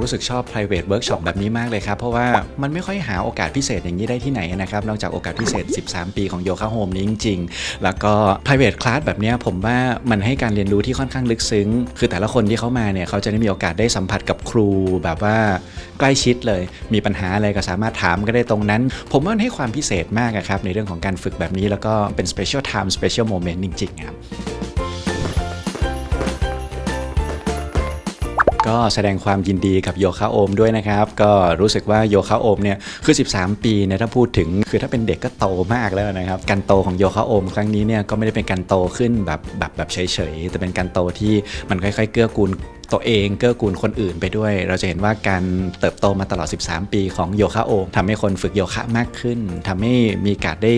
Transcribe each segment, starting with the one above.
รู้สึกชอบ private workshop แบบนี้มากเลยครับ เพราะว่ามันไม่ค่อยหาโอกาสพิเศษอย่างนี้ได้ที่ไหนนะครับ นอกจากโอกาสพิเศษ 13 ปีของโยคะโฮมนี้จริง ๆ แล้วก็ private class แบบนี้ผมว่ามันให้การเรียนรู้ที่ค่อนข้างลึกซึ้ง คือแต่ละคนที่เขามาเนี่ยเขาจะได้มีโอกาสได้สัมผัสกับครู แบบว่าใกล้ชิดเลย มีปัญหาอะไรก็สามารถถามก็ได้ตรงนั้น ผมว่ามันให้ความพิเศษมากครับในเรื่องของการฝึกแบบนี้แล้วก็เป็น special time special moment จริงๆครับ ก็แสดงความยินดีกับโยคะโอมด้วยนะครับ ก็รู้สึกว่าโยคะโอมเนี่ยคือ 13 ปีเนี่ยถ้าพูดถึงคือถ้าเป็นเด็กก็โตมากแล้วนะครับการโตของโยคะโอม ครั้งนี้เนี่ยก็ไม่ได้เป็นการโตขึ้นแบบแบบแบบเฉยๆแต่เป็นการโตที่มันค่อยๆ เกื้อกูล ตัวเองเกื้อกูลคนอื่นไปด้วย เราจะเห็นว่าการเติบโตมาตลอด 13 ปีของโยคะโอมทำให้คนฝึกโยคะมากขึ้นทำให้มีโอกาสได้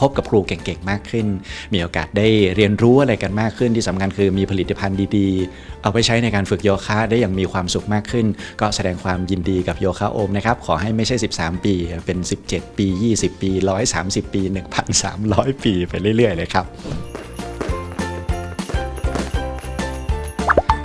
พบกับครูเก่งๆมากขึ้น มีโอกาสได้เรียนรู้อะไรกันมากขึ้น ที่สำคัญคือมีผลิตภัณฑ์ดีๆ เอาไปใช้ในการฝึกโยคะได้อย่างมีความสุขมากขึ้น ก็แสดงความยินดีกับโยคะโอมนะครับขอให้ไม่ใช่ 13 ปี เป็น 17 ปี 20 ปี 130 ปี 1,300 ปีไปเรื่อยๆเลยครับ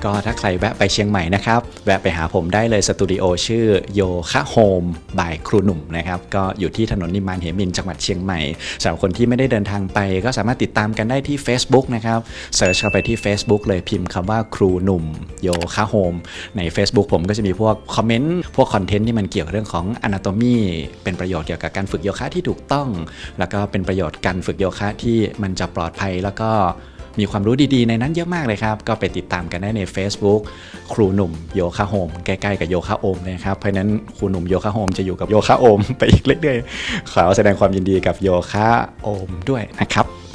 ก็ถ้าใครแวะไปเชียงใหม่นะครับ แวะไปหาผมได้เลยสตูดิโอชื่อโยคะโฮมบายครูหนุ่มนะครับก็อยู่ที่ถนนนิมานเหมินจังหวัดเชียงใหม่สำหรับคนที่ไม่ได้เดินทางไป ก็สามารถติดตามกันได้ที่ Facebook นะครับเสิร์ชเข้าไปที่ Facebook เลยพิมพ์คำว่าครูหนุ่มโยคะโฮมใน Facebook ผมก็จะมีพวกคอมเมนต์พวกคอนเทนต์ที่มันเกี่ยวกับเรื่องของ Anatomy เป็นประโยชน์เกี่ยวกับการฝึกโยคะที่ถูกต้อง แล้วก็เป็นประโยชน์การฝึกโยคะที่มันจะปลอดภัยแล้วก็ มีความรู้ดีๆ ในนั้นเยอะมากเลยครับ ก็ไปติดตามกันได้ใน Facebook ครูหนุ่มโยคะโฮมใกล้ๆกับโยคะโอมนะครับ เพราะฉะนั้นครูหนุ่มโยคะโฮมจะอยู่กับโยคะโอมไปอีกเรื่อยๆขอแสดงความยินดีกับโยคะโอมด้วยนะครับ